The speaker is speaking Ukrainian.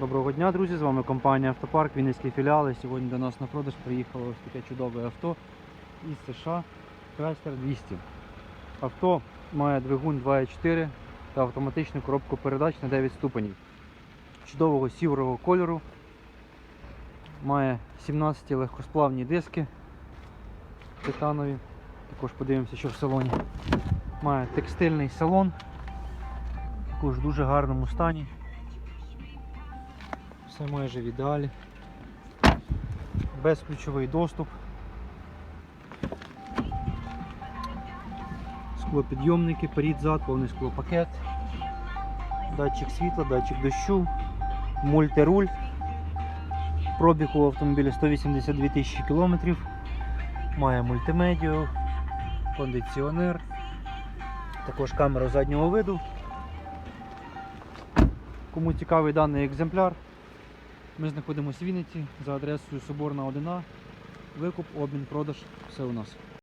Доброго дня, друзі! З вами компанія Автопарк, Вінницький філіал. Сьогодні до нас на продаж приїхало ось таке чудове авто із США Chrysler 200. Авто має двигун 2.4 та автоматичну коробку передач на 9 ступенів. Чудового сівого кольору. Має 17 легкосплавні диски титанові. Також подивимося, що в салоні. Має текстильний салон. Також в дуже гарному стані. Все майже в ідеалі. Безключовий доступ. Склопідйомники, перед зад, повний склопакет. Датчик світла, датчик дощу, мультируль. Пробіг у автомобіля 182 тисячі кілометрів. Має мультимедіа, кондиціонер, також камера заднього виду. Кому цікавий даний екземпляр, ми знаходимося в Вінниці за адресою Соборна 1А. Викуп, обмін, продаж, все у нас.